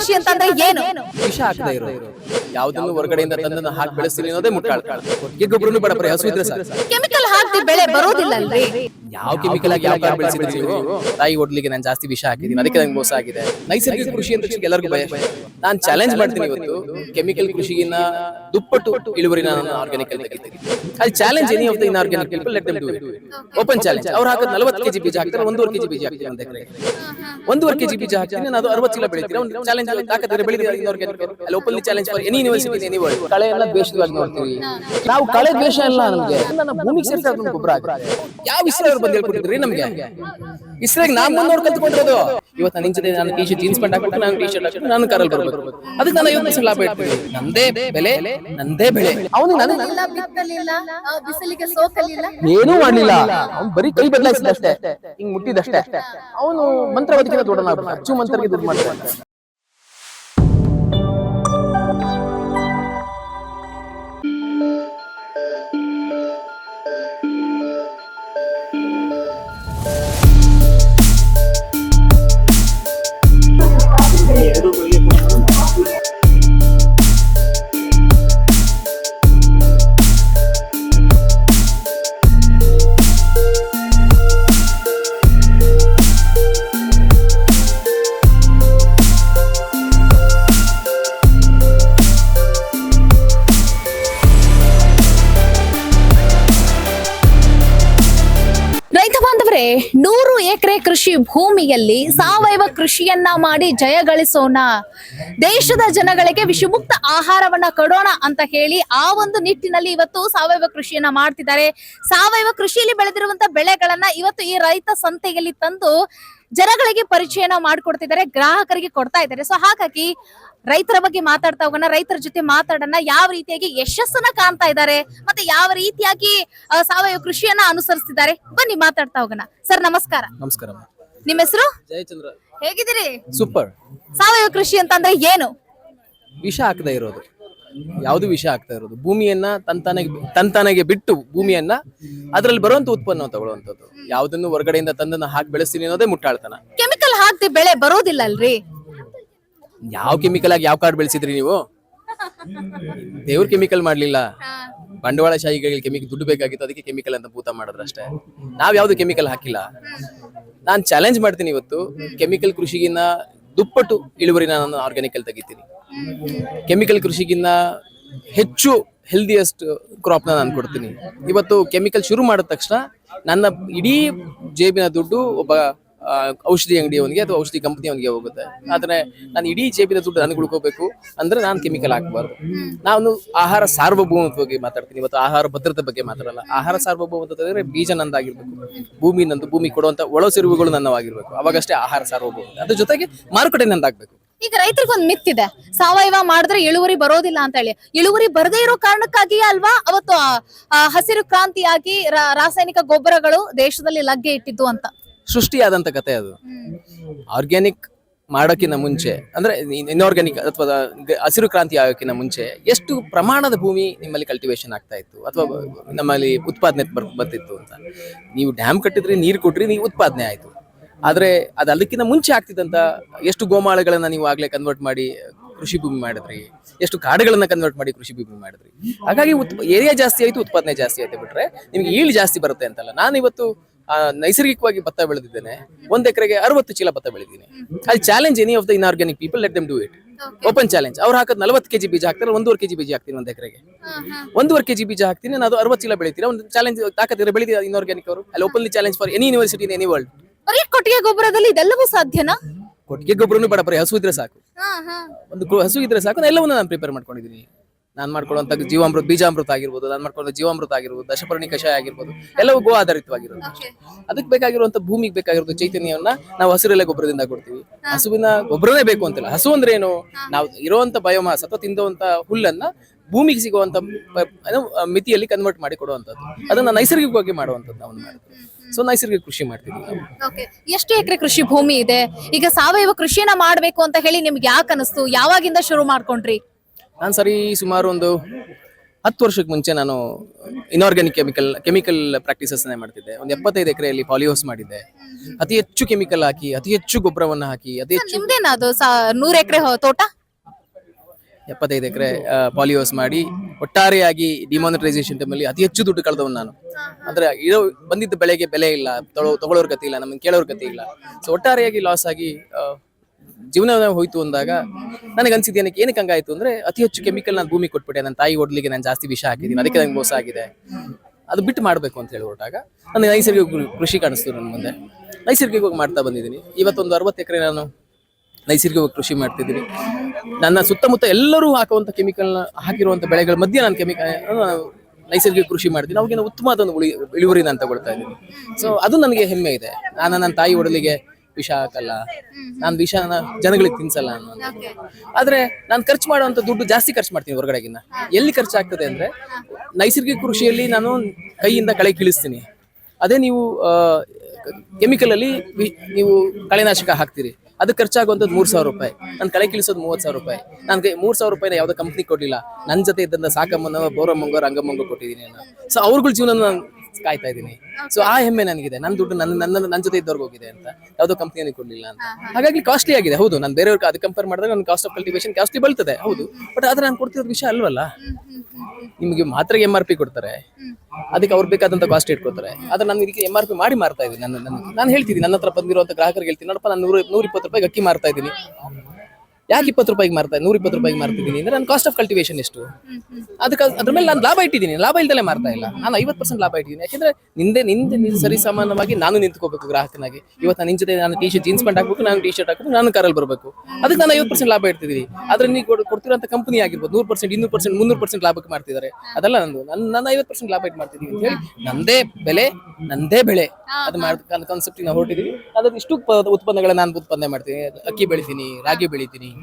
ಕೃಷಿ ಅಂತಂದ್ರೆ ಏನು? ವಿಷ ಹಾಕದೇ ಇರೋದು. ಯಾವ್ದನ್ನು ಹೊರಗಡೆಯಿಂದ ತಂದನ್ನ ಹಾಕಿ ಬೆಳೆಸ್ತೀನಿ ಅನ್ನೋದೇ ಮುಟ್ಟಾಳ್. ಗೊಬ್ಬರನು ಬೇಡ ಬರೀ ಹಸು ಇದ್ರೆ ಸಾಕು. ಕೆಮಿಕಲ್ ಹಾಕ್ತಿ ಬೆಳೆ ಬರೋದಿಲ್ಲ ಅಲ್ರಿ ಯಾವ ಕೆಮಿಕಲ್ ಆಗಿ ಯಾವ ಕಾಳು ಬೆಳೆಸಿದ್ರೆ ನೀವು? ತಾಯಿ ಒಡ್ಲಿಕ್ಕೆ ನಾನು ಜಾಸ್ತಿ ವಿಷ ಹಾಕಿದೀನಿ ಅದಕ್ಕೆ ನಂಗೆ ಮೋಸ ಆಗಿದೆ. ನೈಸರ್ಗಿಕ ಕೃಷಿ ಅಂತ ಎಲ್ಲರಿಗೂ ಭಯ. ನಾನು ಚಾಲೆಂಜ್ ಮಾಡ್ತೀನಿ ಇವತ್ತು. ಕೆಮಿಕಲ್ ಕೃಷಿಗಿನ್ನ ದುಪ್ಪಟ್ಟು ಇಳುವರಿ ನಾನು ಆರ್ಗ್ಯಾನಿಕ್ ಅಲ್ಲಿ ತೆಗಿತೀನಿ. ಅಲ್ಲಿ challenge any of the inorganic people let them do it open challenge ಅವ್ರು ಹಾಕೋದು ನಲವತ್ತು ಕೆಜಿ ಬೀಜ ಹಾಕ್ತಾರೆ ಒಂದೂವರೆ ಕೆಜಿ ಬೀಜ ಹಾಕ್ತೀನಿ ಅಂತ ಎಕರೆ ಒಂದೂವರೆ ಕೆಜಿ ಬೀಜ ಹಾಕ್ತೀನಿ ನಾನು ಅದು ಅರವತ್ತು ಚೀಲ ಬೆಳಿತೀನಿ. ಒಂದು ಚಾಲೆಂಜ್ ಅಲ್ಲಿ ಹಾಕಿದ್ರೆ ಬೆಳಿತೀನಿ ಇನ್ ಆರ್ಗ್ಯಾನಿಕ್ ಅಲ್ಲಿ openly challenge for any university any world ಕಳೆ ಎಲ್ಲ ದ್ವೇಷವಾಗಿ ನೋಡ್ತೀವಿ ನಾವು ಕಳೆ ದ್ವೇಷ ಇಲ್ಲ ನಮಗೆ ನನ್ನ ಭೂಮಿಗೆ ಸೇರಿಸಿ ಅದನ್ನ ಗೊಬ್ಬರ ಯಾವ ಇಸ್ರೋ ಬಂದ್ ಹೇಳ್ಕೊಟ್ಟಿದ್ರಿ ನಮಗೆ? ಇಸ್ರಾಗ್ ನಾನ್ ಬಂದ್ ನೋಡ್ ಕಲ್ತ್ಕೊಂಡಿರೋದು ಇವತ್ತು ನಿನ್ ಜೊತೆ ನಾನು ಟಿ ಶರ್ಟ್ ಜೀನ್ಸ್ ಪ್ಯಾಂಟ್ ಹಾಕ್ಬಿಟ್ಟು ನಾನು ಟಿ ಶರ್ಟ್ ಹಾಕ್ಬಿಟ್ಟು ನಾನು ಕರಲ್ ಬರ್ಬೇಕು ಅದಕ್ಕೆ ನಾನು ಐವತ್ತು ಸಲ ಲಾಭ ಇಡ್ತೀನಿ ನಂದೇ ಬೆಲೆ ನಂದೇ ಬೆಳೆ ಅವನು ನನಗೆ ಬಿಸಿಲಿಗೆ ಸೋಕಲಿಲ್ಲ. ಏನೂ ಮಾಡ್ಲಿಲ್ಲ. ಅವ್ನು ಬರೀ ಕೈ ಬದಲಾಯಿಸಿದಷ್ಟೇ. ಹಿಂಗ್ ಮುಟ್ಟಿದಷ್ಟೇ. ಅವನು ಮಂತ್ರವಾದಿಗಿಂತ ದೊಡ್ಡನಾಗ್ಬಿಟ್ಟ. ಅಚ್ಚು ಮಂತ್ರಕ್ಕೆ ದುಡ್ಡು ಮಾಡ್ತಾನೆ. ಕೃಷಿ ಭೂಮಿಯಲ್ಲಿ ಸಾವಯವ ಕೃಷಿಯನ್ನ ಮಾಡಿ ಜಯ ಗಳಿಸೋಣ. ದೇಶದ ಜನಗಳಿಗೆ ವಿಷಮುಕ್ತ ಆಹಾರವನ್ನ ಕೊಡೋಣ ಅಂತ ಹೇಳಿ ಆ ಒಂದು ನಿಟ್ಟಿನಲ್ಲಿ ಇವತ್ತು ಸಾವಯವ ಕೃಷಿಯನ್ನ ಮಾಡ್ತಿದ್ದಾರೆ. ಸಾವಯವ ಕೃಷಿಯಲ್ಲಿ ಬೆಳೆದಿರುವಂತ ಬೆಳೆಗಳನ್ನ ಇವತ್ತು ಈ ರೈತ ಸಂತೆಯಲ್ಲಿ ತಂದು ಜನಗಳಿಗೆ ಪರಿಚಯನ ಮಾಡ್ಕೊಡ್ತಿದ್ದಾರೆ, ಗ್ರಾಹಕರಿಗೆ ಕೊಡ್ತಾ ಇದ್ದಾರೆ. ಸೊ ಹಾಗಾಗಿ ರೈತರ ಬಗ್ಗೆ ಮಾತಾಡ್ತಾ ಹೋಗೋಣ, ರೈತರ ಜೊತೆ ಮಾತಾಡೋಣ. ಯಾವ ರೀತಿಯಾಗಿ ಯಶಸ್ಸನ್ನ ಕಾಣ್ತಾ ಇದ್ದಾರೆ ಮತ್ತೆ ಯಾವ ರೀತಿಯಾಗಿ ಸಾವಯವ ಕೃಷಿಯನ್ನ ಅನುಸರಿಸ್ತಿದ್ದಾರೆ. ಬನ್ನಿ ಮಾತಾಡ್ತಾ ಹೋಗೋಣ. ಸರ್, ನಮಸ್ಕಾರ. ನಮಸ್ಕಾರ ನಿಮ್ಮ ಹೆಸರು? ಜಯಚಂದ್ರ. ಹೇಗಿದ್ದೀರಿ? ಸೂಪರ್ ಸಾವಯವ ಕೃಷಿ ಅಂತಂದ್ರೆ ಏನು? ವಿಷ ಹಾಕದೇ ಇರೋದು. ಯಾವುದು ವಿಷ ಆಗ್ತಾ ಇರೋದು? ಭೂಮಿಯನ್ನ ತಂತಾನೆಗೆ ತಂತಾನೆಗೆ ಬಿಟ್ಟು ಭೂಮಿಯನ್ನ ಅದರಲ್ಲಿ ಬರುವಂತ ಉತ್ಪನ್ನ ತಗೊಳ್ಳುವಂತದ್ದು ಯಾವ್ದನ್ನು ಹೊರಗಡೆಯಿಂದ ತಂದನ್ನ ಹಾಕಿ ಬೆಳೆಸ್ತೀನಿ ಅನ್ನೋದೇ ಮುಟ್ಟಾಳ್ತಾನ. ಕೆಮಿಕಲ್ ಹಾಕ್ತಿ ಬೆಳೆ ಬರೋದಿಲ್ಲ ಅಲ್ರಿ ಯಾವ ಕೆಮಿಕಲ್ ಆಗಿ ಯಾವ ಕಾರ್ಡ್ ಬೆಳೆಸಿದ್ರಿ ನೀವು? ದೇವ್ರ ಕೆಮಿಕಲ್ ಮಾಡ್ಲಿಲ್ಲ. ಬಂಡವಾಳಶಾಹಿಗಳಿಗೆ ಕೆಮಿಕಲ್ ದುಡ್ಡು ಬೇಕಾಗಿತ್ತು ಅದಕ್ಕೆ ಕೆಮಿಕಲ್ ಅಂತ ಭೂತ ಮಾಡಿದ್ರಷ್ಟೇ. ನಾವ್ ಯಾವ್ದು ಕೆಮಿಕಲ್ ಹಾಕಿಲ್ಲ. ನಾನ್ ಚಾಲೆಂಜ್ ಮಾಡ್ತೀನಿ ಇವತ್ತು. ಕೆಮಿಕಲ್ ಕೃಷಿಗಿನ್ನ ದುಪ್ಪಟ್ಟು ಇಳುವರಿ ನಾನು ಆರ್ಗ್ಯಾನಿಕ್ ಅಲ್ಲಿ ತೆಗಿತೀನಿ. ಕೆಮಿಕಲ್ ಕೃಷಿಗಿನ್ನ ಹೆಚ್ಚು ಹೆಲ್ದಿಯಸ್ಟ್ನ ನಾನು ಕೊಡ್ತೀನಿ. ಇವತ್ತು ಕೆಮಿಕಲ್ ಶುರು ಮಾಡಿದ ತಕ್ಷಣ ನನ್ನ ಇಡೀ ಜೇಬಿನ ದುಡ್ಡು ಒಬ್ಬ ಔಷಧಿ ಅಂಗಡಿಯವನಿಗೆ ಅಥವಾ ಔಷಧಿ ಕಂಪನಿಯವನಿಗೆ ಹೋಗುತ್ತೆ. ಆದ್ರೆ ನಾನು ಇಡೀ ಜೇಬಿನ ದುಡ್ಡು ನನಗೆ ಉಳ್ಕೋಬೇಕು ಅಂದ್ರೆ ನಾನು ಕೆಮಿಕಲ್ ಹಾಕಬಾರ್ದು. ನಾನು ಆಹಾರ ಸಾರ್ವಭೌಮತ್ವ ಬಗ್ಗೆ ಮಾತಾಡ್ತೀನಿ, ಇವತ್ತು ಆಹಾರ ಭದ್ರತೆ ಬಗ್ಗೆ ಮಾತಾಡಲ್ಲ. ಆಹಾರ ಸಾರ್ವಭೌಮತ್ವ ಅಂದ್ರೆ ಬೀಜ ನಂದಾಗಿರ್ಬೇಕು. ಭೂಮಿ ನಂದು, ಭೂಮಿ ಕೊಡುವಂತ ಒಳಸಿರುವುಗಳು ನನ್ನವಾಗಿರ್ಬೇಕು. ಅವಾಗಷ್ಟೇ ಆಹಾರ ಸಾರ್ವಭೌಮ ಅದ್ರ ಜೊತೆಗೆ ಮಾರುಕಟ್ಟೆ ನಂದಾಗಬೇಕು. ಈಗ ರೈತರಿಗೆ ಒಂದು ಮಿತ್ ಇದೆ. ಸಾವಯವ ಮಾಡಿದ್ರೆ ಇಳುವರಿ ಬರೋದಿಲ್ಲ ಅಂತ ಹೇಳಿ. ಇಳುವರಿ ಬರದೇ ಇರೋ ಕಾರಣಕ್ಕಾಗಿಯೇ ಅಲ್ವಾ ಅವತ್ತು ಹಸಿರು ಕ್ರಾಂತಿಯಾಗಿ ರಾಸಾಯನಿಕ ಗೊಬ್ಬರಗಳು ದೇಶದಲ್ಲಿ ಲಗ್ಗೆ ಇಟ್ಟಿದ್ದು ಅಂತ? ಸೃಷ್ಟಿಯಾದಂತ ಕತೆ ಅದು. ಆರ್ಗ್ಯಾನಿಕ್ ಮಾಡೋಕ್ಕಿಂತ ಮುಂಚೆ, ಅಂದ್ರೆ ಇನ್ಆರ್ಗ್ಯಾನಿಕ್ ಅಥವಾ ಹಸಿರು ಕ್ರಾಂತಿ ಆಗೋಕ್ಕಿಂತ ಮುಂಚೆ ಎಷ್ಟು ಪ್ರಮಾಣದ ಭೂಮಿ ನಿಮ್ಮಲ್ಲಿ ಕಲ್ಟಿವೇಶನ್ ಆಗ್ತಾ ಇತ್ತು? ಅಥವಾ ನಮ್ಮಲ್ಲಿ ಉತ್ಪಾದನೆ ಬರ್ ಬರ್ತಿತ್ತು ಅಂತ. ನೀವು ಡ್ಯಾಮ್ ಕಟ್ಟಿದ್ರೆ, ನೀರು ಕೊಟ್ರಿ, ನೀವು ಉತ್ಪಾದನೆ ಆಯ್ತು. ಆದ್ರೆ ಅದು ಅದಕ್ಕಿಂತ ಮುಂಚೆ ಆಗ್ತಿದ್ದಂತ ಎಷ್ಟು ಗೋಮಾಳಗಳನ್ನ ನೀವು ಆಗಲೇ ಕನ್ವರ್ಟ್ ಮಾಡಿ ಕೃಷಿ ಭೂಮಿ ಮಾಡಿದ್ರಿ? ಎಷ್ಟು ಕಾಡುಗಳನ್ನ ಕನ್ವರ್ಟ್ ಮಾಡಿ ಕೃಷಿ ಭೂಮಿ ಮಾಡಿದ್ರಿ? ಹಾಗಾಗಿ ಉತ್ ಏರಿಯಾ ಜಾಸ್ತಿ ಆಯ್ತು, ಉತ್ಪಾದನೆ ಜಾಸ್ತಿ ಆಯ್ತು ಬಿಟ್ರೆ ನಿಮ್ಗೆ ಈಳ್ ಜಾಸ್ತಿ ಬರುತ್ತೆ ಅಂತಲ್ಲ. ನಾನು ಇವತ್ತು ಆ, ನೈಸರ್ಗಿಕವಾಗಿ ಭತ್ತ ಬೆಳೆದಿದ್ದೇನೆ. ಒಂದ್ ಎಕರೆಗೆ ಅರವತ್ತು ಚೀಲ ಭತ್ತ ಬೆಳೆದಿದ್ದೀನಿ. ಅಲ್ಲಿ challenge any of the inorganic people let them do it open challenge ಅವ್ರು ಹಾಕೋದು ನಲವತ್ತು ಕೆಜಿ ಬೀಜ ಹಾಕ್ತಾರೆ ಒಂದೂವರೆ ಕೆಜಿ ಬೀಜ ಹಾಕ್ತೀನಿ ಒಂದ್ ಎಕರೆಗೆ. ಒಂದೂವರೆ ಕೆಜಿ ಬೀಜ ಹಾಕ್ತೀನಿ ನಾನು ಅರವತ್ತು ಚೀಲ ಬೆಳಿತೀನಿ. ಒಂದು ಚಾಲೆಂಜ್ ತಾಕತ್ತಿದ್ರೆ ಬೆಳಿತೀರ ಇನ್ಆರ್ಗ್ಯಾನಿಕ್ ಅವರು? ಅಲ್ಲಿ openly challenge for any university in any world ಬರೀ ಕೊಟ್ಟಿಗೆ ಗೊಬ್ಬರದಲ್ಲಿ ಇದೆಲ್ಲವೂ ಸಾಧ್ಯನಾ? ಕೊಟ್ಟಿಗೆ ಗೊಬ್ಬರನು ಬೇಡ ಬರೀ ಹಸು ಇದ್ರೆ ಸಾಕು. ಒಂದು ಹಸು ಇದ್ರೆ ಸಾಕು ನಾನು ಎಲ್ಲವನ್ನೂ ನಾನು ಪ್ರಿಪೇರ್ ಮಾಡ್ಕೊಂಡಿದ್ದೀನಿ. ನಾನು ಮಾಡ್ಕೊಳ್ಳುವಂತ ಜೀವಾಮೃತ ಬೀಜಾಮೃತ ಆಗಿರ್ಬೋದು ನಾನು ಮಾಡ್ಕೊಳ್ಳೋ ಜೀವಾಮೃತ ಆಗಿರ್ಬೋದು ದಶಪರ್ಣಿ ಕಷಾಯ ಆಗಿರ್ಬೋದು ಎಲ್ಲವೂ ಗೋ ಆಧಾರಿತವಾಗಿರೋದು ಅದಕ್ಕೆ ಬೇಕಾಗಿರುವಂತ ಭೂಮಿಗೆ ಬೇಕಾಗಿರೋದು ಚೈತನ್ಯವನ್ನ ನಾವು ಹಸಿರೆಲೆ ಗೊಬ್ಬರದಿಂದ ಕೊಡ್ತೀವಿ. ಹಸುವಿನ ಗೊಬ್ಬರನೇ ಬೇಕು ಅಂತಿಲ್ಲ. ಹಸು ಅಂದ್ರೆ ಏನು? ನಾವು ಇರುವಂತ ಬಯೋಮಾಸ್ ಅಥವಾ ತಿಂದುವಂತ ಹುಲ್ಲನ್ನ ಭೂಮಿಗೆ ಸಿಗುವಂತ ಮಿತಿಯಲ್ಲಿ ಕನ್ವರ್ಟ್ ಮಾಡಿ ಕೊಡುವಂತದ್ದು. ಅದನ್ನ ನೈಸರ್ಗಿಕವಾಗಿ ಮಾಡುವಂತದ್ದು ಅವನು ಮಾಡ್ತೀವಿ. ಸೊ ನೈಸರ್ಗಿಕ ಕೃಷಿ ಮಾಡ್ತೀವಿ ಎಷ್ಟು ಎಕರೆ ಕೃಷಿ ಭೂಮಿ ಇದೆ? ಈಗ ಸಾವಯವ ಕೃಷಿಯನ್ನ ಮಾಡ್ಬೇಕು ಅಂತ ಹೇಳಿ ನಿಮ್ಗೆ ಯಾಕೆ ಅನಿಸ್ತು? ಯಾವಾಗಿಂದ ಶುರು ಮಾಡ್ಕೊಂಡ್ರಿ? ನಾನು ಸರಿ ಸುಮಾರು ಒಂದು ಹತ್ತು ವರ್ಷಕ್ಕೆ ಮುಂಚೆ ನಾನು ಇನ್ಆರ್ಗ್ಯಾನಿಕ್ ಕೆಮಿಕಲ್ ಕೆಮಿಕಲ್ ಪ್ರಾಕ್ಟೀಸಸ್ನೇ ಮಾಡ್ತಿದ್ದೆ. ಒಂದು ಎಪ್ಪತ್ತೈದು ಎಕರೆಯಲ್ಲಿ ಪಾಲಿಹೌಸ್ ಮಾಡಿದ್ದೆ. ಅತಿ ಹೆಚ್ಚು ಕೆಮಿಕಲ್ ಹಾಕಿ ಅತಿ ಹೆಚ್ಚು ಗೊಬ್ಬರವನ್ನು ಹಾಕಿ ಅತಿ ಹೆಚ್ಚು ನೂರು ಎಕರೆ ತೋಟ? ಎಪ್ಪತ್ತೈದು ಎಕರೆ ಪಾಲಿಹೌಸ್ ಮಾಡಿ ಒಟ್ಟಾರೆಯಾಗಿ ಡಿಮಾನಿಟೈಸೇಷನ್ ಟೈಮಲ್ಲಿ ಅತಿ ಹೆಚ್ಚು ದುಡ್ಡು ಕಳೆದವನು ನಾನು. ಅಂದ್ರೆ ಇರೋ ಬಂದಿದ್ದ ಬೆಳೆಗೆ ಬೆಲೆ ಇಲ್ಲ ತೊಳೋ ತಗೊಳ್ಳೋರ್ ಗತಿ ಇಲ್ಲ ನಮ್ಮನ್ನು ಕೇಳೋರ್ ಗತಿ ಇಲ್ಲ. ಸೊ ಒಟ್ಟಾರೆಯಾಗಿ ಲಾಸ್ ಆಗಿ ಜೀವನ ಹೋಯ್ತು ಅಂದಾಗ ನನಗೆ ಅನ್ಸಿದ್ದು ಏನಕ್ಕೆ ಏನಕ್ಕೆ ಹಂಗಾಯ್ತು ಅಂದ್ರೆ ಅತಿ ಹೆಚ್ಚು ಕೆಮಿಕಲ್ ನಾನು ಭೂಮಿ ಕೊಟ್ಬಿಟ್ಟೆ ನನ್ನ ತಾಯಿ ಒಡ್ಲಿಗೆ ನಾನು ಜಾಸ್ತಿ ವಿಷ ಹಾಕಿದ್ದೀನಿ, ಅದಕ್ಕೆ ನಂಗೆ ಮೋಸ ಆಗಿದೆ. ಅದು ಬಿಟ್ಟು ಮಾಡಬೇಕು ಅಂತ ಹೇಳಿ ನನಗೆ ನೈಸರ್ಗಿಕ ಕೃಷಿ ಕಾಣಿಸ್ತು ನನ್ನ ಮುಂದೆ. ನೈಸರ್ಗಿಕವಾಗಿ ಮಾಡ್ತಾ ಬಂದಿದ್ದೀನಿ. ಇವತ್ತೊಂದು ಅರವತ್ತು ಎಕರೆ ನಾನು ನೈಸರ್ಗಿಕವಾಗಿ ಕೃಷಿ ಮಾಡ್ತಿದ್ದೀನಿ. ನನ್ನ ಸುತ್ತಮುತ್ತ ಎಲ್ಲರೂ ಹಾಕುವಂಥ ಕೆಮಿಕಲ್ ಹಾಕಿರುವಂಥ ಬೆಳೆಗಳ ಮಧ್ಯೆ ನಾನು ಕೆಮಿಕಲ್ ನೈಸರ್ಗಿಕ ಕೃಷಿ ಮಾಡ್ತೀನಿ. ಅವಾಗಿನ ಉತ್ತಮವಾದ ಒಂದು ಉಳಿ ಇಳುವರಿ ನಾನು ತಗೊಳ್ತಾ ಇದ್ದೀನಿ. ಸೊ ಅದು ನನಗೆ ಹೆಮ್ಮೆ ಇದೆ. ನಾನು ನನ್ನ ತಾಯಿ ಒಡಲಿಗೆ ವಿಷ ಹಾಕಲ್ಲ. ನಾನು ವಿಷನ ಜನಗಳಿಗೆ ತಿನ್ಸಲ್ಲ ಅನ್ನೋ ಆದ್ರೆ ನಾನು ಖರ್ಚು ಮಾಡುವಂತ ದುಡ್ಡು ಜಾಸ್ತಿ ಖರ್ಚು ಮಾಡ್ತೀನಿ ಹೊರಗಡೆಗಿನ್ನ. ಎಲ್ಲಿ ಖರ್ಚಾಗ್ತದೆ ಅಂದ್ರೆ ನೈಸರ್ಗಿಕ ಕೃಷಿಯಲ್ಲಿ ನಾನು ಕೈಯಿಂದ ಕಳೆ ಕೀಳಿಸ್ತೀನಿ. ಅದೇ ನೀವು ಕೆಮಿಕಲ್ ಅಲ್ಲಿ ನೀವು ಕಳೆನಾಶಕ ಹಾಕ್ತೀರಿ. ಅದು ಖರ್ಚಾಗುವಂಥದ್ದು ಮೂರ್ ಸಾವಿರ ರೂಪಾಯಿ. ನಾನು ಕಳೆ ಕೀಳಿಸೋದು ಮೂವತ್ತು ಸಾವಿರ ರೂಪಾಯಿ. ನಾನು ಮೂರ್ ಸಾವಿರ ರೂಪಾಯಿನ ಯಾವುದೋ ಕಂಪ್ನಿ ಕೊಡ್ಲಿಲ್ಲ. ನನ್ನ ಜೊತೆ ಇದ್ದಂತ ಸಾಕಮ್ಮನ ಬೋರಮ್ಮಂಗೋ ರಂಗಮ್ಮಂಗೋ ಕೊಟ್ಟಿದ್ದೀನಿ ನಾನು ಸೊ ಅವ್ರಗಳ ಜೀವನ ನಾನು ಕಾಯ್ತಾ ಇದ್ದೀನಿ. ಸೊ ಆ ಹೆಮ್ಮೆ ನನಗಿದೆ. ನನ್ನ ದುಡ್ಡು ನನ್ನ ನನ್ನ ನನ್ನ ಜೊತೆ ಇದ್ದವ್ರಿಗೆ ಹೋಗಿದೆ ಅಂತ. ಯಾವುದೋ ಕಂಪ್ನಿಯಲ್ಲಿ ಕೊಡ್ಲಿಲ್ಲ ಅಂತ. ಹಾಗಾಗಿ ಕಾಸ್ಟ್ಲಿ ಆಗಿದೆ. ಹೌದು ನಾನು ಬೇರೆಯವ್ರಿಗೆ ಅದು ಕಂಪೇರ್ ಮಾಡಿದ್ರೆ ನನ್ನ ಕಾಸ್ಟ್ ಆಫ್ ಕಲ್ಟಿವೇಶನ್ ಕಾಸ್ಟ್ಲಿ ಬೀಳ್ತದೆ. ಹೌದು. ಬಟ್ ಆದ್ರೆ ನಾನು ಕೊಡ್ತಿರೋ ವಿಷಯ ಅಲ್ವಲ್ಲ? ನಿಮಗೆ ಮಾತ್ರ ಎಂ ಆರ್ ಪಿ ಕೊಡ್ತಾರೆ. ಅದಕ್ಕೆ ಅವ್ರು ಬೇಕಾದಂತ ಕಾಸ್ಟ್ ಇಟ್ಕೊತಾರೆ. ಆದ್ರೆ ನಾನು ಇದಕ್ಕೆ ಎಂ ಆರ್ ಪಿ ಮಾಡಿ ಮಾರ್ತಾ ಇದ್ದೀನಿ. ನನ್ನ ನನ್ನ ನಾನು ಹೇಳ್ತಿದ್ದೀನಿ. ನನ್ನ ಹತ್ರ ಬಂದಿರುವಂತ ಗ್ರಾಹಕರಿಗೆ ಹೇಳ್ತೀನಿ. ನೋಡಪ್ಪ ನಾನು ನೂರ ನೂರ ಇಪ್ಪತ್ತು ರೂಪಾಯಿ ಅಕ್ಕಿ ಮಾರ್ತಾ ಇದ್ದೀನಿ. ಯಾಕೆ ಇಪ್ಪತ್ತು ರೂಪಾಯಿಗೆ ಮಾರ್ತಾ ನೂರ ಇಪ್ಪತ್ತು ರೂಪಾಯಿಗೆ ಮಾರ್ತಿದ್ದೀನಿ ಅಂದ್ರೆ ನನ್ನ ಕಾಸ್ಟ್ ಆಫ್ ಕಲ್ಟಿವೇಶನ್ ಎಷ್ಟು? ಅದಕ್ಕೆ ಅದ್ರ ಮೇಲೆ ನಾನು ಲಾಭ ಇಟ್ಟಿದ್ದೀನಿ. ಲಾಭ ಇಲ್ದಲೇ ಮಾರ್ತಾ ಇಲ್ಲ. ನಾನು ಐವತ್ತು ಪರ್ಸೆಂಟ್ ಲಾಭ ಇಟ್ಟಿದ್ದೀನಿ. ಯಾಕಂದ್ರೆ ನಿಂದೆ ನಿಂದೆ ಸರಿ ಸಮಾನವಾಗಿ ನಾನು ನಿಂತ್ಕೋಬೇಕು ಗ್ರಾಹಕನಾಗಿ. ಇವತ್ತು ನಾನು ಜೊತೆ ನಾನು ಟಿ ಶರ್ಟ್ ಜೀನ್ಸ್ ಪ್ಯಾಂಟ್ ಹಾಕ್ಬೇಕು ನಾನು ಟಿ ಶರ್ಟ್ ಹಾಕ್ಬೇಕು ನಾನು ಕಾರಲ್ಲಿ ಬರಬೇಕು. ಅದಕ್ಕೆ ನಾನು ಐವತ್ತು ಪರ್ಸೆಂಟ್ ಲಾಭ ಇಡ್ತಿದ್ದೀನಿ. ಆದ್ರೆ ನೀವು ಕೊಡ್- ಕೊಡ್ತಿರೋಂಥ ಕಂಪನಿ ಆಗಿರ್ಬೋದು ನೂರು ಪರ್ಸೆಂಟ್ ಇನ್ನೂರು ಪರ್ಸೆಂಟ್ ಮುನ್ನೂರು ಪರ್ಸೆಂಟ್ ಲಾಭಕ್ಕೆ ಮಾಡ್ತಿದ್ದಾರೆ ಅದೆಲ್ಲ ನಂದು. ನನ್ನ ನಾನು ಐವತ್ತು ಪರ್ಸೆಂಟ್ ಲಾಭ ಇಟ್ಟು ಮಾಡ್ತಿದ್ದೀನಿ ಅಂತ ಹೇಳಿ ನಂದೇ ಬೆಲೆ ನಂದೇ ಬೆಳೆ. ಅದು ಮಾಡ್ತಕ್ಕಂಥ ಕಾನ್ಸೆಪ್ಟ್ ನಾವು ಹೊರಟಿದ್ದೀವಿ ಅದ್ರ ಇಷ್ಟು ಉತ್ಪನ್ನಗಳನ್ನ ನಾನು ಉತ್ಪನ್ನ ಮಾಡ್ತೀನಿ. ಅಕ್ಕಿ ಬೆಳಿತೀನಿ ರಾಗಿ ಬೆಳಿತೀನಿ.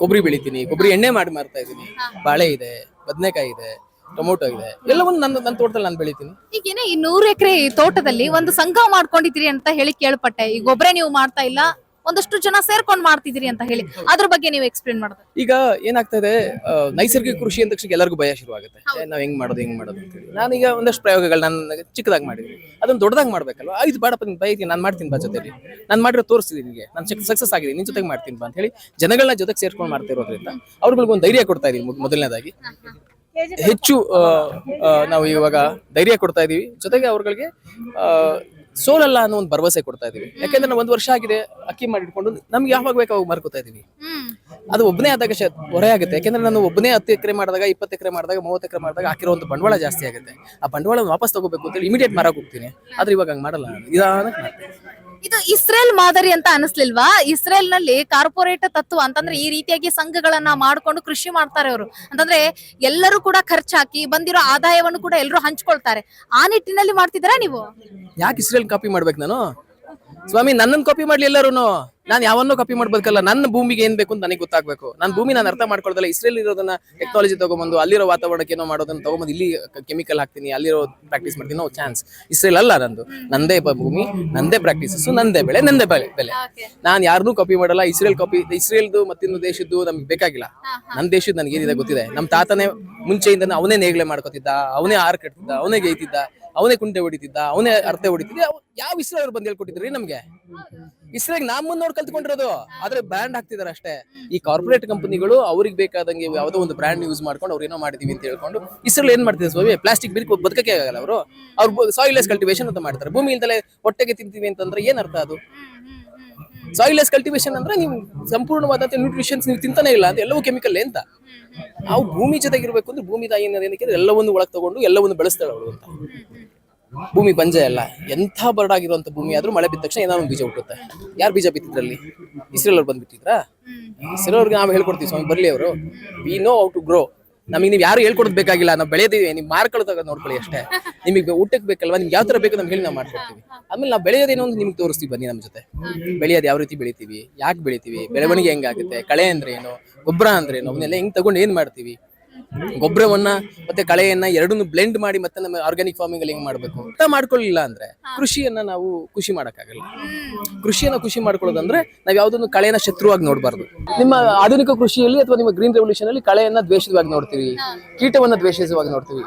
ಕೊಬ್ಬರಿ ಬೆಳಿತೀನಿ ಕೊಬ್ಬರಿ ಎಣ್ಣೆ ಮಾಡಿ ಮಾರ್ತಾ ಇದ್ದೀನಿ ಬಾಳೆ ಇದೆ ಬದನೆಕಾಯಿ ಇದೆ ಟೊಮೊಟೊ ಇದೆ. ಎಲ್ಲವನ್ನು ನನ್ನ ನನ್ನ ತೋಟದಲ್ಲಿ ನಾನು ಬೆಳಿತೀನಿ. ಈಗೇನೆ ಈ ನೂರು ಎಕರೆ ತೋಟದಲ್ಲಿ ಒಂದು ಸಂಘ ಮಾಡ್ಕೊಂಡಿದ್ದೀರಿ ಅಂತ ಹೇಳಿ ಕೇಳ್ಪಟ್ಟೆ. ಈ ಗೊಬ್ಬರ ನೀವು ಮಾಡ್ತಾ ಇಲ್ಲ ಒಂದಷ್ಟು ಜನ ಸೇರ್ಕೊಂಡ್ ಮಾಡ್ತಿದ್ರಿ ಅಂತ ಹೇಳಿ. ಅದ್ರ ಬಗ್ಗೆ ನೀವು ಎಕ್ಸ್ಪ್ಲೇನ್ ಮಾಡೋದು. ಈಗ ಏನಾಗ್ತದೆ ನೈಸರ್ಗಿಕ ಕೃಷಿ ಅಂದ ತಕ್ಷಣ ಎಲ್ಲರಿಗೂ ಭಯ ಶುರುವಾಗುತ್ತೆ. ನಾವ್ ಹೆಂಗ್ ಮಾಡೋದು ಹೆಂಗ್ ಮಾಡೋದು ಅಂತ ಈಗ ನಾನೀಗ ಒಂದಷ್ಟು ಪ್ರಯೋಗಗಳು ನಾನು ಚಿಕ್ಕದಾಗಿ ಮಾಡಿದ್ವಿ ಅದನ್ನ ದೊಡ್ಡದಾಗಿ ಮಾಡ್ಬೇಕಲ್ವಾ? ಇದು ಬೇಡಪ್ಪ ನಿನ್ ಭಯ ನಾನು ಮಾಡ್ತೀನಿ ಬಾ ಜೊತೆಲಿ. ನಾನು ಮಾಡಿರೋ ತೋರಿಸ್ತೀನಿ ನಿಮಗೆ ನಾನು ಸಕ್ಸಸ್ ಆಗಿದೆ ನಿನ್ ಜೊತೆಗೆ ಮಾಡ್ತೀನಿ ಬಾ ಅಂತ ಹೇಳಿ ಜನಗಳನ್ನ ಜೊತೆಗೆ ಸೇರ್ಕೊಂಡು ಮಾಡ್ತಿರೋದ್ರಿಂದ ಅವ್ರಿಗೆ ಒಂದು ಧೈರ್ಯ ಕೊಡ್ತಾ ಇದೀವಿ ಮೊದಲನೇದಾಗಿ. ಹೆಚ್ಚು ನಾವು ಇವಾಗ ಧೈರ್ಯ ಕೊಡ್ತಾ ಇದೀವಿ. ಜೊತೆಗೆ ಅವ್ರಗಳಿಗೆ ಸೋಲಲ್ಲ ಅನ್ನೋ ಒಂದು ಭರವಸೆ ಕೊಡ್ತಾ ಇದೀವಿ. ಯಾಕಂದ್ರೆ ನಾವು ಒಂದು ವರ್ಷ ಆಗಿದೆ ಅಕ್ಕಿ ಮಾಡಿಟ್ಕೊಂಡು ನಮ್ಗೆ ಯಾವಾಗ ಬೇಕು ಅವಾಗ ಮಾರ್ಕೋತಾ ಇದೀವಿ. ಅದು ಒಬ್ಬನೇ ಆದಾಗ ಹೊರೆ ಆಗುತ್ತೆ. ಯಾಕಂದ್ರೆ ನಾನು ಒಬ್ಬನೇ ಹತ್ತು ಎಕರೆ ಮಾಡಿದಾಗ ಇಪ್ಪತ್ತು ಎಕರೆ ಮಾಡಿದಾಗ ಮೂವತ್ತು ಎಕರೆ ಮಾಡಿದಾಗ ಹಾಕಿರೋ ಒಂದು ಬಂಡವಾಳ ಜಾಸ್ತಿ ಆಗುತ್ತೆ. ಆ ಬಂಡವಾಳ ವಾಪಸ್ ತಗೋಬೇಕು ಅಂತ ಇಮಿಡಿಯೇಟ್ ಮಾರಕ್ ಹೋಗ್ತೀನಿ. ಆದ್ರೆ ಇವಾಗ ಹಂಗ್ ಮಾಡಲ್ಲ ಇದಾನ ನಿಧಾನಕ್ಕೆ ಮಾಡ್ತೀನಿ ಇದು ಇಸ್ರೇಲ್ ಮಾದರಿ ಅಂತ ಅನಿಸ್ಲಿಲ್ವಾ? ಇಸ್ರೇಲ್ನಲ್ಲಿ ಕಾರ್ಪೊರೇಟ್ ತತ್ವ ಅಂತಂದ್ರೆ ಈ ರೀತಿಯಾಗಿ ಸಂಘಗಳನ್ನ ಮಾಡ್ಕೊಂಡು ಕೃಷಿ ಮಾಡ್ತಾರೆ ಅವರು. ಅಂತಂದ್ರೆ ಎಲ್ಲರೂ ಕೂಡ ಖರ್ಚಾಕಿ ಬಂದಿರೋ ಆದಾಯವನ್ನು ಕೂಡ ಎಲ್ಲರೂ ಹಂಚ್ಕೊಳ್ತಾರೆ. ಆ ನಿಟ್ಟಿನಲ್ಲಿ ಮಾಡ್ತಿದ್ದೀರಾ ನೀವು? ಯಾಕೆ ಇಸ್ರೇಲ್ ಕಾಪಿ ಮಾಡ್ಬೇಕು ನಾನು? ಸ್ವಾಮಿ ನನ್ನನ್ನು ಕಾಪಿ ಮಾಡ್ಲಿ ಎಲ್ಲರೂ ನಾನು ಯಾವನ್ನು ಕಾಪಿ ಮಾಡ್ಬೇಕಲ್ಲ ನನ್ನ ಭೂಮಿಗೆ ಏನ್ ಬೇಕು ಅಂತ ನನಗೆ ಗೊತ್ತಾಗ್ಬೇಕು. ನನ್ನ ಭೂಮಿ ನಾನು ಅರ್ಥ ಮಾಡ್ಕೊಳ್ದಲ್ಲ. ಇಸ್ರೇಲ್ ಇರೋದನ್ನ ಟೆಕ್ನಾಲಜಿ ತಗೊಂಬಂದು ಅಲ್ಲಿರೋ ವಾತಾವರಣಕ್ಕೆ ಏನೋ ಮಾಡೋದನ್ನ ತಗೊಂಬಂದು ಇಲ್ಲಿ ಕೆಮಿಕಲ್ ಹಾಕ್ತೀನಿ ಅಲ್ಲಿರೋ ಪ್ರಾಕ್ಟೀಸ್ ಮಾಡ್ತೀನಿ ನೋ ಚಾನ್ಸ್ ಇಸ್ರೇಲ್ ಅಲ್ಲ ನಂದು. ನಂದೇ ಭೂಮಿ ನಂದೇ ಪ್ರಾಕ್ಟೀಸಸ್ ನಂದೇ ಬೆಳೆ ನಂದೇ ಬೆಳೆ ಬೆಲೆ ನಾನು ಯಾರನ್ನೂ ಕಾಪಿ ಮಾಡಲ್ಲ. ಇಸ್ರೇಲ್ ಕಾಪಿ ಇಸ್ರೇಲ್ದು ಮತ್ತಿನ್ನು ದೇಶದ್ದು ನಮ್ಗೆ ಬೇಕಾಗಿಲ್ಲ. ನನ್ನ ದೇಶದ್ದು ನನಗೆ ಏನಿದೆ ಗೊತ್ತಿದೆ. ನಮ್ಮ ತಾತನೇ ಮುಂಚೆಯಿಂದ ಅವನೇ ನೇಗ್ಲೆ ಮಾಡ್ಕೋತಿದ್ದ ಅವನೇ ಆರ್ ಕಟ್ತಿದ್ದ ಅವನೇ ಗೈತಿದ್ದ ಅವನೇ ಕುಂಟೆ ಹೊಡಿತಿದ್ದ ಅವನೇ ಅರ್ತೆ ಹೊಡಿತಿದ್ದ ಯಾವ ಇಸ್ರೋ ಅವ್ರು ಬಂದು ಹೇಳ್ಕೊಟ್ಟಿದ್ರಿ ನಮ್ಗೆ? ಇಸ್ರೇಲ್ ಮುಂದ್ ನೋಡಿ ಕಲ್ತ್ಕೊಂಡಿರೋದು ಆದ್ರೆ ಬ್ರ್ಯಾಂಡ್ ಹಾಕ್ತಿದಾರೆ ಅಷ್ಟೇ. ಈ ಕಾರ್ಪೊರೇಟ್ ಕಂಪನಿಗಳು ಅವ್ರಿಗೆ ಬೇಕಾದಂಗೆ ಯಾವುದೋ ಒಂದು ಬ್ರ್ಯಾಂಡ್ ಯೂಸ್ ಮಾಡ್ಕೊಂಡು ಅವ್ರು ಏನೋ ಮಾಡಿದೀವಿ ಅಂತ ಹೇಳ್ಕೊಂಡು ಇಸ್ರೇಲ್ ಏನ್ ಮಾಡ್ತಿದ್ದಾರೆ ಸ್ವಾಮಿ? ಪ್ಲಾಸ್ಟಿಕ್ ಬಿಲ್ ಬದುಕಕ್ಕೆ ಆಗಲ್ಲ ಅವರು. ಅವ್ರು ಸಾಯಿಲೆಸ್ ಕಲ್ಟಿವೇಶನ್ ಅಂತ ಮಾಡ್ತಾರೆ. ಭೂಮಿ ಇಲ್ದಲೆ ಹೊಟ್ಟೆಗೆ ತಿಂತೀವಿ ಅಂತಂದ್ರೆ ಏನ್ ಅರ್ಥ ಅದು? ಸಾಯಿಲೆಸ್ ಕಲ್ಟಿವೇಶನ್ ಅಂದ್ರೆ ನೀವು ಸಂಪೂರ್ಣವಾದಂತೆ ನ್ಯೂಟ್ರಿಷನ್ಸ್ ನೀವು ತಿಂತಾನೆ ಇಲ್ಲ ಅಂತ ಎಲ್ಲವೂ ಕೆಮಿಕಲ್ ಅಂತ. ನಾವು ಭೂಮಿ ಜೊತೆಗಿರ್ಬೇಕು ಅಂದ್ರೆ ಭೂಮಿ ತಾಯಿ ಅನ್ನೋದು ಏನಕ್ಕೆ ಎಲ್ಲವನ್ನು ಒಳಗೆ ತಗೊಂಡು ಎಲ್ಲವನ್ನು ಬೆಳೆಸ್ತಾಳೆ ಅವಳು ಅಂತ. ಭೂಮಿ ಬಂಜ ಅಲ್ಲ ಎಂಥ ಬರಡಾಗಿರುವಂತ ಭೂಮಿ ಆದ್ರೂ ಮಳೆ ಬಿದ್ದ ತಕ್ಷಣ ಏನಾದ್ರು ಒಂದು ಬೀಜ ಹುಟ್ಟುತ್ತೆ. ಯಾರು ಬೀಜ ಬಿತ್ತಿದ್ರಲ್ಲಿ? ಇಸ್ರೇಲ್ ಅವ್ರು ಬಂದ್ಬಿಟ್ಟಿದ್ರಾ? ಇಸ್ರೇಲ್ ಅವ್ರಿಗೆ ನಾವು ಹೇಳ್ಕೊಡ್ತೀವಿ ಸ್ವಾಮಿ ಬರ್ಲಿ ಅವರು. We know how to grow ನಮಗೆ ನೀವು ಯಾರು ಹೇಳ್ಕೊಡೋದು ಬೇಕಾಗಿಲ್ಲ, ನಾವು ಬೆಳೆಯೋದೀವಿ ನೀವು ಮಾರ್ಕೊಳ್ಳೋದಾಗ ನೋಡ್ಕೊಳ್ಳಿ ಅಷ್ಟೇ. ನಿಮಗೆ ಊಟಕ್ಕೆ ಬೇಕಲ್ವಾ? ನಿಮ್ಗೆ ಯಾವ ತರ ಬೇಕು ನಮ್ಗೆ ಹೇಳಿ ನಾವು ಮಾಡ್ಕೊಡ್ತೀವಿ. ಆಮೇಲೆ ನಾವು ಬೆಳೆಯೋದೇನೋ ಒಂದು ನಿಮ್ಗೆ ತೋರಿಸ್ತೀವಿ ಬನ್ನಿ ನಮ್ಮ ಜೊತೆ. ಬೆಳೆಯೋದು ಯಾವ ರೀತಿ ಬೆಳಿತೀವಿ, ಯಾಕೆ ಬೆಳಿತೀವಿ, ಬೆಳವಣಿಗೆ ಹೆಂಗಾಗುತ್ತೆ, ಕಳೆ ಅಂದ್ರೆ ಏನು, ಗೊಬ್ಬರ ಅಂದ್ರೆ ಏನು, ಅವನ್ನೆಲ್ಲ ಹೆಂಗ್ ತಗೊಂಡು ಏನ್ ಮಾಡ್ತೀವಿ? ಗೊಬ್ಬರವನ್ನ ಮತ್ತೆ ಕಳೆಯನ್ನ ಎರಡನ್ನು ಬ್ಲೆಂಡ್ ಮಾಡಿ ಮತ್ತೆ ನಮ್ಮ ಆರ್ಗ್ಯಾನಿಕ್ ಫಾರ್ಮಿಂಗ್ ಅಲ್ಲಿ ಹೆಂಗ್ ಮಾಡ್ಬೇಕು ಅಂತ ಮಾಡ್ಕೊಳ್ಳಿಲ್ಲ ಅಂದ್ರೆ ಕೃಷಿಯನ್ನ ನಾವು ಖುಷಿ ಮಾಡಕ್ಕಾಗಲ್ಲ. ಕೃಷಿಯನ್ನ ಖುಷಿ ಮಾಡ್ಕೊಳ್ಳೋದಂದ್ರೆ ನಾವ್ ಯಾವ್ದೊಂದು ಕಳೆಯನ್ನ ಶತ್ರುವಾಗಿ ನೋಡಬಾರ್ದು. ನಿಮ್ಮ ಆಧುನಿಕ ಕೃಷಿಯಲ್ಲಿ ಅಥವಾ ನಿಮ್ಮ ಗ್ರೀನ್ ರೆವಲ್ಯೂಷನ್ ಅಲ್ಲಿ ಕಳೆಯನ್ನ ದ್ವೇಷವಾಗಿ ನೋಡ್ತೀವಿ. ಕೀಟವನ್ನ ದ್ವೇಷವಾಗಿ ನೋಡ್ತೀವಿ.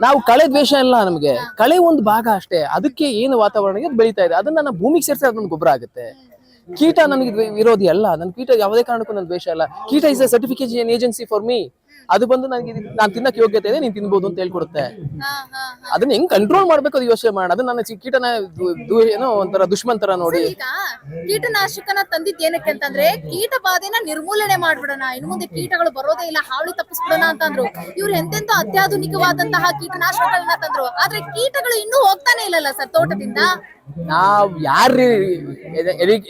ನಾವು ಕಳೆ ದ್ವೇಷ ಇಲ್ಲ ನಮಗೆ. ಕಳೆ ಒಂದು ಭಾಗ ಅಷ್ಟೇ. ಅದಕ್ಕೆ ಏನು ವಾತಾವರಣಕ್ಕೆ ಬೆಳೀತಾ ಇದೆ. ಅದನ್ನ ನಾನು ಭೂಮಿಗೆ ಸೇರಿಸಿ ಅದೊಂದು ಗೊಬ್ಬರ ಆಗುತ್ತೆ. ಕೀಟ ನನಗೆ ವಿರೋಧಿ ಅಲ್ಲ. ನನ್ನ ಕೀಟ ಯಾವುದೇ ಕಾರಣಕ್ಕೂ ನನ್ನ ದ್ವೇಷ ಅಲ್ಲ ಕೀಟ is a certification agency for me ಅದು ಬಂದು ನನಗೆ ನಾನು ತಿನ್ನಕ್ಕೆ ಯೋಗ್ಯತೆ ಇದೆ ನೀನು ತಿನ್ಬೋದು ಅಂತ ಹೇಳ್ಕೊಡುತ್ತೆ. ಅದನ್ನ ಹೆಂಗ್ ಕಂಟ್ರೋಲ್ ಮಾಡ್ಬೇಕು ಅದು ಯೋಚನೆ ಮಾಡ ಅದನ್ನ ನನ್ನ ಕೀಟನ ಏನೋ ಒಂಥರ ದುಶ್ಮನ್ ತರ ನೋಡಿ. ಈಗ ಕೀಟನಾಶಕನ ತಂದಿದ್ ಏನಕ್ಕೆ ಅಂತಂದ್ರೆ ಕೀಟ ಬಾಧೆನ ನಿರ್ಮೂಲನೆ ಮಾಡ್ಬಿಡೋಣ. ಇನ್ನು ಮುಂದೆ ಕೀಟಗಳು ಬರೋದೇ ಇಲ್ಲ ಹಾಳು ತಪ್ಪಿಸ್ಬಿಡೋಣ ಅಂತಂದ್ರು. ಇವ್ರು ಎಂತೆಂತ ಅತ್ಯಾಧುನಿಕವಾದಂತಹ ಕೀಟನಾಶಕಗಳನ್ನ ತಂದ್ರು. ಆದ್ರೆ ಕೀಟಗಳು ಇನ್ನೂ ಹೋಗ್ತಾನೆ ಇಲ್ಲಲ್ಲ ಸರ್ ತೋಟದಿಂದ? ನಾವ್ ಯಾರ್ರಿ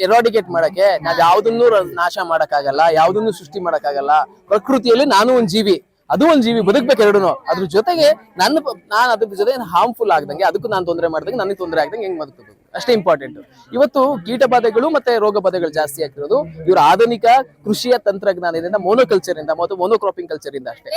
ಎರೋಡಿಕೇಟ್ ಮಾಡಕ್ಕೆ? ನಾವ್ ಯಾವ್ದನ್ನು ನಾಶ ಮಾಡಕ್ಕಾಗಲ್ಲ, ಯಾವ್ದನ್ನು ಸೃಷ್ಟಿ ಮಾಡಕ್ಕಾಗಲ್ಲ. ಪ್ರಕೃತಿಯಲ್ಲಿ ನಾನು ಒಂದ್ ಜೀವಿ. ಅದು ಒಂದ್ ಜೀವಿ, ಬದುಕ್ಬೇಕು ಎರಡುನು. ಅದ್ರ ಜೊತೆಗೆ ನನ್ನ ನಾನು ನಾನ್ ಅದ್ರ ಜೊತೆ ಹಾರ್ಮ್ಫುಲ್ ಆಗ್ದಂಗೆ, ಅದಕ್ಕೂ ನಾನು ತೊಂದರೆ ಮಾಡ್ದಂಗೆ, ನನಗೆ ತೊಂದರೆ ಆಗ್ದಂಗೆ ಹೆಂಗ್ ಬದುಕಬೇಕು? ಅಷ್ಟೇ ಇಂಪಾರ್ಟೆಂಟ್ ಇವತ್ತು ಕೀಟಬಾಧೆಗಳು ಮತ್ತೆ ರೋಗ ಬಾಧೆಗಳು ಜಾಸ್ತಿ ಆಗ್ತಿರೋದು ಇವರು ಆಧುನಿಕ ಕೃಷಿಯ ತಂತ್ರಜ್ಞಾನದಿಂದ ಮೋನೋಕಲ್ಚರ್ ಇಂದ ಮತ್ತು ಮೋನೋಕ್ರಾಪಿಂಗ್ ಕಲ್ಚರ್ ಇಂದ ಅಷ್ಟೇ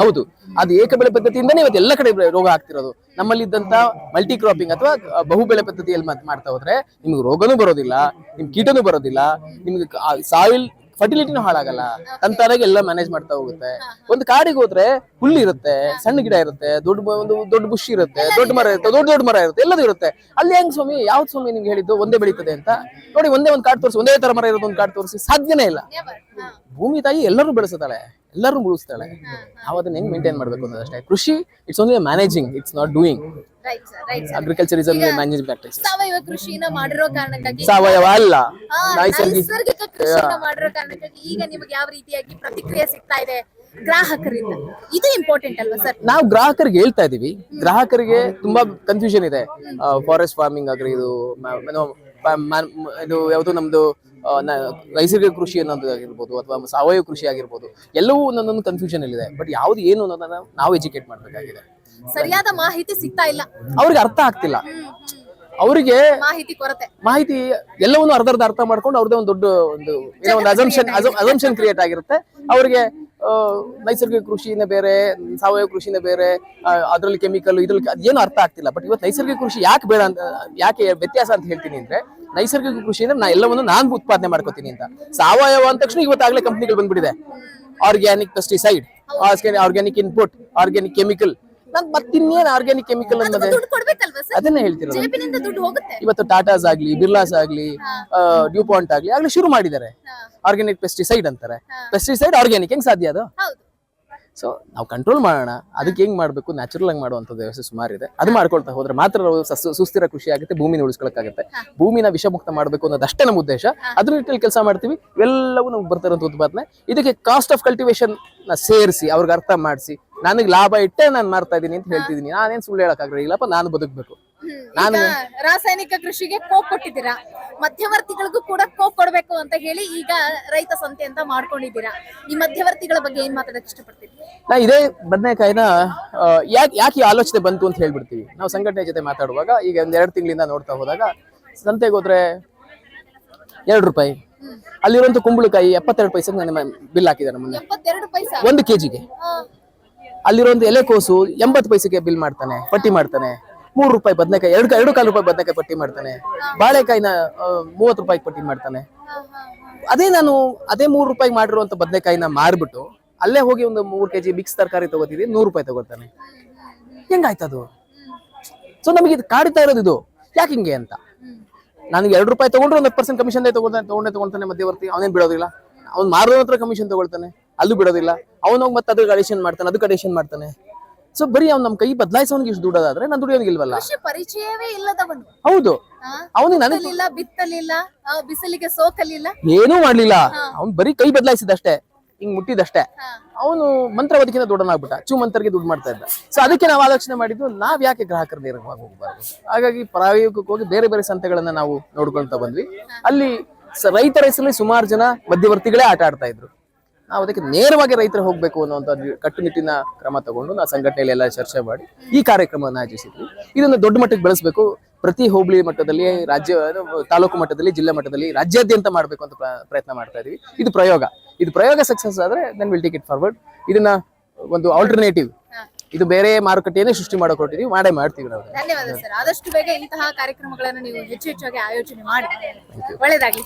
ಹೌದು. ಅದು ಏಕಬೆಳೆ ಪದ್ಧತಿಯಿಂದನೇ ಇವತ್ತು ಎಲ್ಲ ಕಡೆ ರೋಗ ಆಗ್ತಿರೋದು. ನಮ್ಮಲ್ಲಿದ್ದಂತ ಮಲ್ಟಿ ಕ್ರಾಪಿಂಗ್ ಅಥವಾ ಬಹುಬೆಳೆ ಪದ್ಧತಿಯಲ್ಲಿ ಮಾಡ್- ಮಾಡ್ತಾ ಹೋದ್ರೆ ನಿಮ್ಗೆ ರೋಗನೂ ಬರೋದಿಲ್ಲ ನಿಮ್ ಕೀಟನೂ ಬರೋದಿಲ್ಲ ನಿಮ್ಗೆ ಸಾಯಿಲ್ ಫರ್ಟಿಲಿಟಿನೂ ಹಾಳಾಗಲ್ಲ. ತಂತಾನಾಗಿ ಎಲ್ಲ ಮ್ಯಾನೇಜ್ ಮಾಡ್ತಾ ಹೋಗುತ್ತೆ. ಒಂದು ಕಾಡಿಗೆ ಹೋದ್ರೆ ಹುಲ್ಲು ಇರುತ್ತೆ, ಸಣ್ಣ ಗಿಡ ಇರುತ್ತೆ, ದೊಡ್ಡ ಒಂದು ದೊಡ್ಡ ಬುಷ್ ಇರುತ್ತೆ, ದೊಡ್ಡ ಮರ ಇರುತ್ತೆ, ದೊಡ್ಡ ದೊಡ್ಡ ಮರ ಇರುತ್ತೆ, ಎಲ್ಲದೂ ಇರುತ್ತೆ. ಅಲ್ಲಿ ಹೆಂಗ್ ಸ್ವಾಮಿ, ಯಾವ್ದು ಸ್ವಾಮಿ ನಿಮ್ಗೆ ಹೇಳಿದ್ದು? ಒಂದೇ ಬೆಳೀತದೆ ಅಂತ. ನೋಡಿ, ಒಂದೇ ಒಂದು ಕಾಡು ತೋರಿಸಿ, ಒಂದೇ ತರ ಮರ ಇರೋದು ಒಂದು ಕಾಡು ತೋರಿಸಿ, ಸಾಧ್ಯನೇ ಇಲ್ಲ. ಭೂಮಿ ತಾಯಿ ಎಲ್ಲರೂ ಬೆಳೆಸುತ್ತಾಳೆ ಎಲ್ಲರೂ ಉಳಿಸ್ತಾಳೆ. ನಾವು ಅದನ್ನ ಹೆಂಗ್ ಮೇಂಟೈನ್ ಮಾಡ್ಬೇಕು ಅನ್ನೋದಷ್ಟೇ. ಕೃಷಿ it's only managing it's not doing Right, sir right sir. Agriculture is manage practice ಸಾವಯವ ಕೃಷಿನ ಮಾಡಿರೋ ಕಾರಣಕ್ಕಾಗಿ ಸಾವಯವ ಅಲ್ಲ. ನೈಸರ್ಗಿಕ ಕೃಷಿನ ಮಾಡಿರೋ ಕಾರಣಕ್ಕಾಗಿ ಈಗ ನಿಮಗೆ ಯಾವ ರೀತಿಯಾಗಿ ಪ್ರತಿಕ್ರಿಯೆ ಸಿಗ್ತಾ ಇದೆ ಗ್ರಾಹಕರಿಂದ? ಇದು ಇಂಪಾರ್ಟೆಂಟ್ ಅಲ್ವಾ ಸರ್ ನಾವು ಗ್ರಾಹಕರಿಗೆ ಹೇಳ್ತಾ ಇದೀವಿ. ಗ್ರಾಹಕರಿಗೆ ತುಂಬಾ ಕನ್ಫ್ಯೂಷನ್ ಇದೆ. ಫಾರೆಸ್ಟ್ ಫಾರ್ಮಿಂಗ್ ಆಗ್ರಿ ಇದು ಇದು ಯಾವುದು ನಮ್ದು ನೈಸರ್ಗಿಕ ಕೃಷಿ ಅನ್ನೋದು ಆಗಿರ್ಬೋದು ಅಥವಾ ಸಾವಯವ ಕೃಷಿ ಆಗಿರ್ಬೋದು ಎಲ್ಲವೂ ಒಂದೊಂದೊಂದು ಕನ್ಫ್ಯೂಷನ್ ಇದೆ ಬಟ್ ಯಾವ್ದು ಏನು ಅನ್ನೋದನ್ನ ನಾವು ಎಜುಕೇಟ್ ಮಾಡ್ಬೇಕಾಗಿದೆ. ಸರಿಯಾದ ಮಾಹಿತಿ ಸಿಗ್ತಾ ಇಲ್ಲ. ಅವ್ರಿಗೆ ಅರ್ಥ ಆಗ್ತಿಲ್ಲ. ಅವರಿಗೆ ಮಾಹಿತಿ ಕೊರತೆ. ಮಾಹಿತಿ ಎಲ್ಲವನ್ನು ಅರ್ಧ ಅರ್ಧ ಅರ್ಥ ಮಾಡ್ಕೊಂಡು ಅವ್ರದೇ ಒಂದು ದೊಡ್ಡ ಒಂದು ಏನೋ ಒಂದು ಅಸಂಪ್ಷನ್ ಅಸಂಪ್ಷನ್ ಕ್ರಿಯೇಟ್ ಆಗಿರುತ್ತೆ. ಅವರಿಗೆ ನೈಸರ್ಗಿಕ ಕೃಷಿನೇ ಬೇರೆ ಸಾವಯವ ಕೃಷಿನೇ ಬೇರೆ ಅದರಲ್ಲಿ ಕೆಮಿಕಲ್ ಇದ್ರಲ್ಲಿ ಅದೇನು ಅರ್ಥ ಆಗ್ತಿಲ್ಲ. ಬಟ್ ಇವತ್ತು ನೈಸರ್ಗಿಕ ಕೃಷಿ ಯಾಕೆ ಬೇಡ ಅಂತ ಯಾಕೆ ವ್ಯತ್ಯಾಸ ಅಂತ ಹೇಳ್ತೀನಿ ಅಂದ್ರೆ ನೈಸರ್ಗಿಕ ಕೃಷಿ ಅಂದ್ರೆ ನಾ ಎಲ್ಲವನ್ನು ನಾನು ಉತ್ಪಾದನೆ ಮಾಡ್ಕೋತೀನಿ ಅಂತ. ಸಾವಯವ ಅಂದ ತಕ್ಷಣ ಇವತ್ತಾಗಲೇ ಕಂಪ್ನಿಗಳು ಬಂದ್ಬಿಟ್ಟಿದೆ. Organic pesticide organic input organic chemical ನಾನು ಮತ್ತಿನ್ನೇನು ಆರ್ಗ್ಯಾನಿಕ್ ಕೆಮಿಕಲ್ ಅನ್ನೋದೇ? ಅದನ್ನೇ ಹೇಳ್ತಿರೋದು. ಇವತ್ತು ಟಾಟಾಸ್ ಆಗ್ಲಿ ಬಿರ್ಲಾಸ್ ಆಗ್ಲಿ ಡ್ಯೂಪಾಂಟ್ ಆಗ್ಲಿ ಆಗ್ಲಿ ಶುರು ಮಾಡಿದ್ದಾರೆ. ಆರ್ಗ್ಯಾನಿಕ್ ಪೆಸ್ಟಿಸೈಡ್ ಅಂತಾರೆ. ಪೆಸ್ಟಿಸೈಡ್ ಆರ್ಗ್ಯಾನಿಕ್ ಹೆಂಗ್ ಸಾಧ್ಯ ಅದು? ಸೊ ನಾವು ಕಂಟ್ರೋಲ್ ಮಾಡೋಣ. ಅದಕ್ಕೆ ಹೆಂಗ್ ಮಾಡ್ಬೇಕು? ನ್ಯಾಚುರಲ್ ಆಗಿ ಮಾಡುವಂತ ವ್ಯವಸ್ಥೆ ಸುಮಾರು ಇದೆ. ಅದು ಮಾಡ್ಕೊಳ್ತಾ ಹೋದ್ರೆ ಮಾತ್ರ ಸುಸ್ಥಿರ ಕೃಷಿ ಆಗುತ್ತೆ ಭೂಮಿನ ಉಳಿಸ್ಕೊಳಕ್ಕಾಗುತ್ತೆ. ಭೂಮಿನ ವಿಷಮುಕ್ತ ಮಾಡಬೇಕು ಅನ್ನೋದಷ್ಟೇ ನಮ್ಮ ಉದ್ದೇಶ. ಅದ್ರ ರೀತಿಯಲ್ಲಿ ಕೆಲಸ ಮಾಡ್ತೀವಿ. ಎಲ್ಲವೂ ನಮ್ಗೆ ಬರ್ತಾರಂತ ಉತ್ಪಾದನೆ. ಇದಕ್ಕೆ ಕಾಸ್ಟ್ ಆಫ್ ಕಲ್ಟಿವೇಶನ್ನ ಸೇರಿಸಿ ಅವ್ರಿಗೆ ಅರ್ಥ ಮಾಡಿಸಿ ನನಗೆ ಲಾಭ ಇಟ್ಟೆ ನಾನು ಮಾಡ್ತಾ ಇದೀನಿ ಅಂತ ಹೇಳ್ತಿದೀನಿ. ನಾನೇನ್ ಸುಳ್ಳು ಹೇಳಕ್ಕಾಗಿಲ್ಲಪ್ಪ ನಾನು ಬದುಕ್ಬೇಕು. ನಾನು ರಾಸಾಯನಿಕ ಕೃಷಿಗೆ ಕೋಪ್ ಕೊಟ್ಟಿದ್ದೀರಾ? ಮಧ್ಯವರ್ತಿಗಳಿಗೂ ಕೂಡ ಕೋಪ್ ಕೊಡ್ಬೇಕು ಅಂತ ಹೇಳಿ ಈಗ ರೈತ ಸಂತೆ ಅಂತ ಮಾಡ್ಕೊಂಡಿದ್ದೀರಾ? ಈ ಮಧ್ಯವರ್ತಿಗಳ ಬಗ್ಗೆ ಏನ್ ಮಾತಾಡಕ್ ಇಷ್ಟಪಡ್ತೀವಿ ನಾ ಇದೇ ಬದನೆಕಾಯಿನ ಯಾಕೆ ಯಾಕೆ ಈ ಆಲೋಚನೆ ಬಂತು ಅಂತ ಹೇಳ್ಬಿಡ್ತೀವಿ. ನಾವು ಸಂಘಟನೆ ಜೊತೆ ಮಾತಾಡುವಾಗ ಈಗ ಒಂದ್ ಎರಡು ತಿಂಗಳಿಂದ ನೋಡ್ತಾ ಹೋದಾಗ ಸಂತೆಗೆ ಹೋದ್ರೆ ಎರಡು ರೂಪಾಯಿ. ಅಲ್ಲಿರುವಂತ ಕುಂಬಳಕಾಯಿ ಎಪ್ಪತ್ತೆರಡು ಪೈಸೆಗೆ ನನ್ನ ಬಿಲ್ ಹಾಕಿದ್ದಾರೆ ಮೊನ್ನೆ. ಒಂದು ಕೆಜಿಗೆ. ಆ, ಒಂದು ಎಲೆಕೋಸು ಎಂಬತ್ತು ಪೈಸೆಗೆ ಬಿಲ್ ಮಾಡ್ತಾನೆ ಪಟ್ಟಿ ಮಾಡ್ತಾನೆ. ಮೂರು ರೂಪಾಯಿ ಬದನೆಕಾಯಿ ಎರಡು ಎರಡು ಕಾಲು ರೂಪಾಯಿ ಬದನೆಕಾಯಿ ಪಟ್ಟಿ ಮಾಡ್ತಾನೆ. ಬಾಳೆಕಾಯಿನ ಮೂವತ್ತು ರೂಪಾಯಿ ಪಟ್ಟಿ ಮಾಡ್ತಾನೆ. ಅದೇ ನಾನು ಅದೇ ಮೂರು ರೂಪಾಯಿ ಮಾಡಿರುವಂತ ಬದನೆಕಾಯಿನ ಮಾರ್ಬಿಟ್ಟು ಅಲ್ಲೇ ಹೋಗಿ ಒಂದು ಮೂರು ಕೆಜಿ ಮಿಕ್ಸ್ ತರಕಾರಿ ತಗೋತೀವಿ ನೂರು ರೂಪಾಯಿ ತಗೋತಾನೆ ಹೆಂಗಾಯ್ತದು ಸೊ ನಮಗೆ ಇದು ಕಾಡ್ತಾ ಇರೋದು ಇದು. ಯಾಕೆ ಹಿಂಗೆ ಅಂತ? ನನಗೆ ಎರಡು ರೂಪಾಯಿ ತಗೊಂಡ್ರೆ ಒಂದು ಪರ್ಸೆಂಟ್ ಕಮಿಷನ್ ತಗೊಂತಾನೆ ತಗೊಂಡೇ ತಗೊಳ್ತಾನೆ ಮಧ್ಯವರ್ತಿ. ಅವನೇನ್ ಬಿಡೋದಿಲ್ಲ. ಅವ್ನು ಮಾರೋದ್ರ ಕಮಿಷನ್ ತಗೊಳ್ತಾನೆ. ಅಲ್ಲೂ ಬಿಡೋದಿಲ್ಲ. ಅವನೋಗಿ ಮತ್ತೆ ಅದಕ್ಕೆ ಅಡಿಷನ್ ಮಾಡ್ತಾನೆ ಅದಕ್ಕೆ ಅಡಿಷನ್ ಮಾಡ್ತಾನೆ. ಸೊ ಬರೀ ಅವ್ನು ನಮ್ಮ ಕೈ ಬದಲಾಯಿಸೋನಿಗೆ ಇಷ್ಟು ದುಡ್ಡೋದಾದ್ರೆ ನಾನು ದುಡಿಯೋನಿಗೆ ಇಲ್ವಲ್ಲ? ಕೃಷಿ ಪರಿಚಯವೇ ಇಲ್ಲದವನು ಹೌದು. ಅವನಿಗೆ ನನಗೆ ಬಿತ್ತಲಿಲ್ಲ ಬಿತ್ತಲಿಲ್ಲ ಆ, ಬಿಸಿಲಿಗೆ ಸೋಕಲಿಲ್ಲ. ಏನೂ ಮಾಡ್ಲಿಲ್ಲ. ಅವ್ನು ಬರೀ ಕೈ ಬದಲಾಯಿಸಿದಷ್ಟೇ ಹಿಂಗ್ ಮುಟ್ಟಿದಷ್ಟೇ. ಹಾ. ಅವನು ಮಂತ್ರವದಕ್ಕಿಂತ ದುಡ್ಡನಾಗ್ಬಿಟ್ಟ ಚೂ ಮಂತ್ರಿಗೆ ದುಡ್ಡು ಮಾಡ್ತಾ ಇದ್ದ. ಸೊ ಅದಕ್ಕೆ ನಾವು ಆಲೋಚನೆ ಮಾಡಿದ್ದು ನಾವ್ ಯಾಕೆ ಗ್ರಾಹಕರ ನೇರವಾಗಿ ಹೋಗ್ಬಾರ್ದು? ಹಾಗಾಗಿ ಪ್ರಾಯೋಗಿಕವಾಗಿ ಹೋಗಿ ಬೇರೆ ಬೇರೆ ಸಂತೆಗಳನ್ನ ನಾವು ನೋಡ್ಕೊಳ್ತಾ ಬಂದ್ವಿ. ಅಲ್ಲಿ ಸ- ರೈತರ ಹೆಸರಲ್ಲಿ ಸುಮಾರು ಜನ ಮಧ್ಯವರ್ತಿಗಳೇ ಆಟ ಆಡ್ತಾ ಇದ್ರು. ನಾವು ಅದಕ್ಕೆ ನೇರವಾಗಿ ರೈತರು ಹೋಗ್ಬೇಕು ಅನ್ನುವಂಥ ನಿ- ಕಟ್ಟುನಿಟ್ಟಿನ ಕ್ರಮ ತಗೊಂಡು ನಾವು ಸಂಘಟನೆಯಲ್ಲಿ ಎಲ್ಲ ಚರ್ಚೆ ಮಾಡಿ ಈ ಕಾರ್ಯಕ್ರಮವನ್ನು ಆಯೋಜಿಸಿದ್ವಿ. ಇದನ್ನು ದೊಡ್ಡ ಮಟ್ಟಕ್ಕೆ ಬೆಳೆಸಬೇಕು. ಪ್ರತಿ ಹೋಬಳಿ ಮಟ್ಟದಲ್ಲಿ ರಾಜ್ಯ ತಾಲೂಕು ಮಟ್ಟದಲ್ಲಿ ಜಿಲ್ಲಾ ಮಟ್ಟದಲ್ಲಿ ರಾಜ್ಯಾದ್ಯಂತ ಮಾಡಬೇಕು ಅಂತ ಪ್ರಯತ್ನ ಮಾಡ್ತಾ ಇದೀವಿ. ಇದು ಪ್ರಯೋಗ. ಇದು ಪ್ರಯೋಗ ಸಕ್ಸಸ್ ಆದ್ರೆ then will take it forward ಇದನ್ನ ಒಂದು ಆಲ್ಟರ್ನೇಟಿವ್ ಇದು ಬೇರೆ ಮಾರುಕಟ್ಟೆಯನ್ನೇ ಸೃಷ್ಟಿ ಮಾಡಕ್ ಹೊರಟಿದೀವಿ ಮಾಡೇ ಮಾಡ್ತೀವಿ ನಾವು. ಧನ್ಯವಾದ ಸರ್. ಆದಷ್ಟು ಬೇಗ ಇಂತಹ ಕಾರ್ಯಕ್ರಮಗಳನ್ನು ನೀವು ಹೆಚ್ಚು ಹೆಚ್ಚಾಗಿ ಆಯೋಜನೆ ಮಾಡಿ. ಒಳ್ಳೇದಾಗ್ಲಿ.